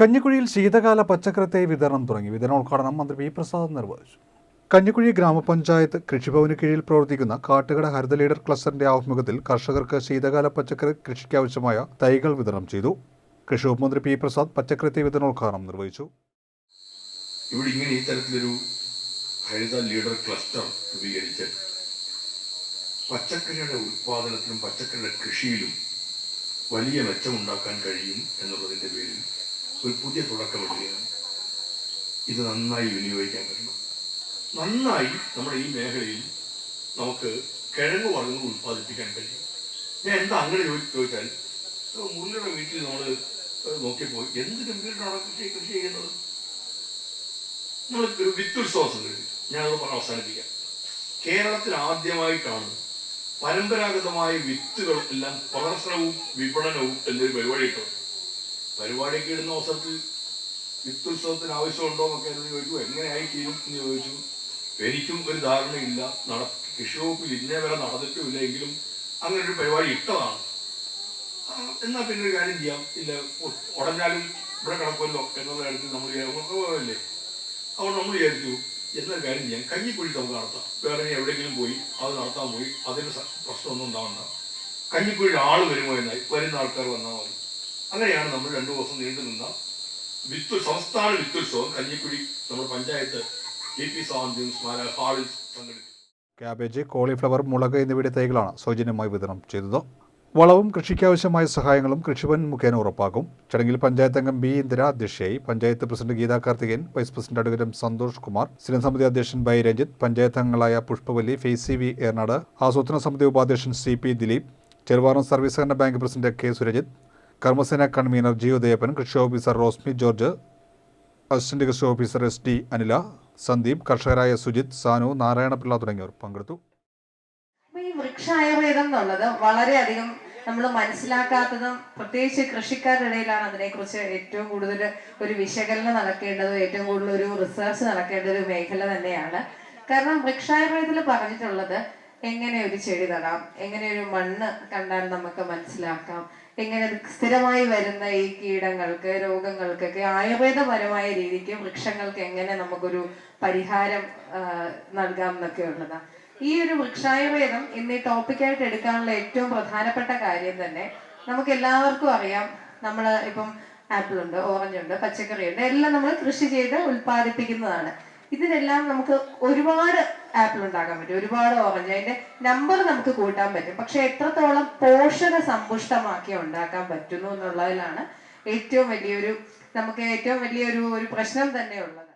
കഞ്ഞിക്കുഴിയിൽ ശീതകാല പച്ചക്കറി വിതരണം തുടങ്ങി. വിതരണോദ്ഘാടനം മന്ത്രി പി പ്രസാദ് നിർവഹിച്ചു. കഞ്ഞിക്കുഴി ഗ്രാമപഞ്ചായത്ത് കൃഷിഭവന് കീഴിൽ പ്രവർത്തിക്കുന്ന കാട്ടുകട ഹരിത ലീഡർ ക്ലസ്റ്ററിന്റെ ആഭിമുഖ്യത്തിൽ കർഷകർക്ക് ശീതകാല പച്ചക്കറി കൃഷിക്കാവശ്യമായ തൈകൾ വിതരണം ചെയ്തു. കൃഷി വകുപ്പ് മന്ത്രി പി പ്രസാദ് പച്ചക്കറി വിതരണ വിതരണോദ്ഘാടനം നിർവഹിച്ചു. ഇവിടെ ഇങ്ങനെ ഈ തരത്തിലൊരു ഹരിത ലീഡർ ക്ലസ്റ്റർ രൂപീകരിച്ച് പച്ചക്കറിയുടെ ഉത്പാദനത്തിലും പച്ചക്കറിയുടെ കൃഷിയിലും വലിയ മെച്ചമുണ്ടാക്കാൻ കഴിയും എന്നുള്ളതിന്റെ പേരിൽ ഒരു പുതിയ തുടക്കം തുടക്കമിടുകയാണ് ഇത് നന്നായി വിനിയോഗിക്കാൻ പറ്റണം നന്നായി നമ്മുടെ ഈ മേഖലയിൽ നമുക്ക് കിഴങ്ങ് വർഗങ്ങൾ ഉത്പാദിപ്പിക്കാൻ കഴിയും. ഞാൻ എന്താ അങ്ങനെ ചോദി- ചോദിച്ചാൽ മുരളിയുടെ വീട്ടിൽ നമ്മൾ നോക്കിയപ്പോൾ എന്ത് ഗംഭീരമാണ് കൃഷി കൃഷി ചെയ്യുന്നത്? നമ്മൾ ഒരു വിത്തുത്സവം സംഘടിപ്പിച്ചു. ഞാനത് പറഞ്ഞ് അവസാനിപ്പിക്കാം. കേരളത്തിൽ ആദ്യമായിട്ടാണ് പരമ്പരാഗതമായ വിത്തുകൾ എല്ലാം പ്രദർശനവും വിപണനവും എന്നൊരു പരിപാടി പരിപാടിയൊക്കെ ഇടുന്ന അവസരത്തിൽ വിത്തുത്സവത്തിന് ആവശ്യമുണ്ടോ എന്നൊക്കെ എന്നോട് ചോദിച്ചു. എങ്ങനെയായി തീരും എന്ന് ചോദിച്ചു. എനിക്കും ഒരു ധാരണയില്ല. നട കൃഷി വകുപ്പിൽ ഇന്നേ വരെ നടന്നിട്ടുമില്ല എങ്കിലും അങ്ങനെ ഒരു പരിപാടി ഇട്ടതാണ്. എന്നാൽ പിന്നെ ഒരു കാര്യം ചെയ്യാം. ഇല്ല ഉടഞ്ഞാലും ഇവിടെ കിടക്കുമല്ലോ എന്നുള്ള കാര്യത്തിൽ നമ്മൾ അല്ലേ അതുകൊണ്ട് നമ്മൾ വിചാരിച്ചു എന്നൊരു കാര്യം ചെയ്യാം. കഞ്ഞിക്കുഴി നമുക്ക് നടത്താം. വേറെ എവിടെയെങ്കിലും പോയി അത് നടത്താൻ പോയി. അതിന് പ്രശ്നമൊന്നും ഉണ്ടാവണ്ട. കഞ്ഞിക്കുഴി ആൾ വരുമോ എന്നായി. വരുന്ന ആൾക്കാർ വന്നാൽ മതി. അങ്ങനെയാണ് നമ്മൾ രണ്ടു ദിവസം നീണ്ടു നിന്ന വിത്ത് സംസ്ഥാന വിത്തുത്സവം കഞ്ഞിക്കുഴി നമ്മുടെ പഞ്ചായത്ത് ടി പി സാന്ത്യം സ്മാരക ഹാളിൽ സംഘടിപ്പിച്ചു. ക്യാബേജ് കോളിഫ്ലവർ മുളക് എന്നിവയുടെ തൈകളാണ് സൗജന്യമായി വിതരണം ചെയ്തത്. വളവും കൃഷിക്കാവശ്യമായ സഹായങ്ങളും കൃഷിഭവൻ മുഖേന ഉറപ്പാക്കും. ചടങ്ങിൽ പഞ്ചായത്ത് അംഗം ബി ഇന്ദിര അധ്യക്ഷയായി panchayat president Geetha Karthikan vice president advocate Santhosh Kumar സ്ഥിരസമിതി അധ്യക്ഷൻ ബൈ രഞ്ജിത്ത് പഞ്ചായത്ത് അംഗങ്ങളായ പുഷ്പവല്ലി ഫെയ്സി വി ഏർനാട് ആസൂത്രണ സമിതി ഉപാധ്യക്ഷൻ C P Dileep Cheruvaram service സഹകരണ ബാങ്ക് പ്രസിഡന്റ് കെ സുരജിത്ത് കർമ്മസേന കൺവീനർ ജി ഉദയപ്പൻ കൃഷി ഓഫീസർ റോസ്മി ജോർജ് അസിസ്റ്റന്റ് കൃഷി officer S T Anila Sandeep കർഷകരായ Sujith Sanu Narayanapillai തുടങ്ങിയവർ പങ്കെടുത്തു. ഈ വൃക്ഷായുർവേദം എന്നുള്ളത് വളരെയധികം നമ്മൾ മനസ്സിലാക്കാത്തതും പ്രത്യേകിച്ച് കൃഷിക്കാരുടെ ഇടയിലാണ് അതിനെക്കുറിച്ച് ഏറ്റവും കൂടുതൽ ഒരു വിശകലനം നടക്കേണ്ടതും ഏറ്റവും കൂടുതൽ ഒരു റിസർച്ച് നടക്കേണ്ട ഒരു മേഖല തന്നെയാണ്. കാരണം വൃക്ഷായുർവേദത്തിൽ പറഞ്ഞിട്ടുള്ളത് എങ്ങനെ ഒരു ചെടി നടാം എങ്ങനെ ഒരു മണ്ണ് കണ്ടാൽ നമുക്ക് മനസ്സിലാക്കാം എങ്ങനെ സ്ഥിരമായി വരുന്ന ഈ കീടങ്ങൾക്ക് രോഗങ്ങൾക്കൊക്കെ ആയുർവേദപരമായ രീതിക്ക് വൃക്ഷങ്ങൾക്ക് എങ്ങനെ നമുക്കൊരു പരിഹാരം നൽകാം എന്നൊക്കെ ഈ ഒരു വൃക്ഷായുർവേദം ഇന്ന് ഈ ടോപ്പിക്കായിട്ട് എടുക്കാനുള്ള ഏറ്റവും പ്രധാനപ്പെട്ട കാര്യം തന്നെ നമുക്ക് എല്ലാവർക്കും അറിയാം. നമ്മൾ ഇപ്പം ആപ്പിൾ ഉണ്ട് ഓറഞ്ച് ഉണ്ട് പച്ചക്കറി ഉണ്ട് എല്ലാം നമ്മൾ കൃഷി ചെയ്ത് ഉൽപ്പാദിപ്പിക്കുന്നതാണ്. ഇതിനെല്ലാം നമുക്ക് ഒരുപാട് ആപ്പിൾ ഉണ്ടാക്കാൻ പറ്റും. ഒരുപാട് ഓറഞ്ച് അതിന്റെ നമ്പർ നമുക്ക് കൂട്ടാൻ പറ്റും. പക്ഷെ എത്രത്തോളം പോഷക സമ്പുഷ്ടമാക്കി ഉണ്ടാക്കാൻ പറ്റുന്നു എന്നുള്ളതിലാണ് ഏറ്റവും വലിയൊരു നമുക്ക് ഏറ്റവും വലിയൊരു ഒരു പ്രശ്നം തന്നെ ഉള്ളത്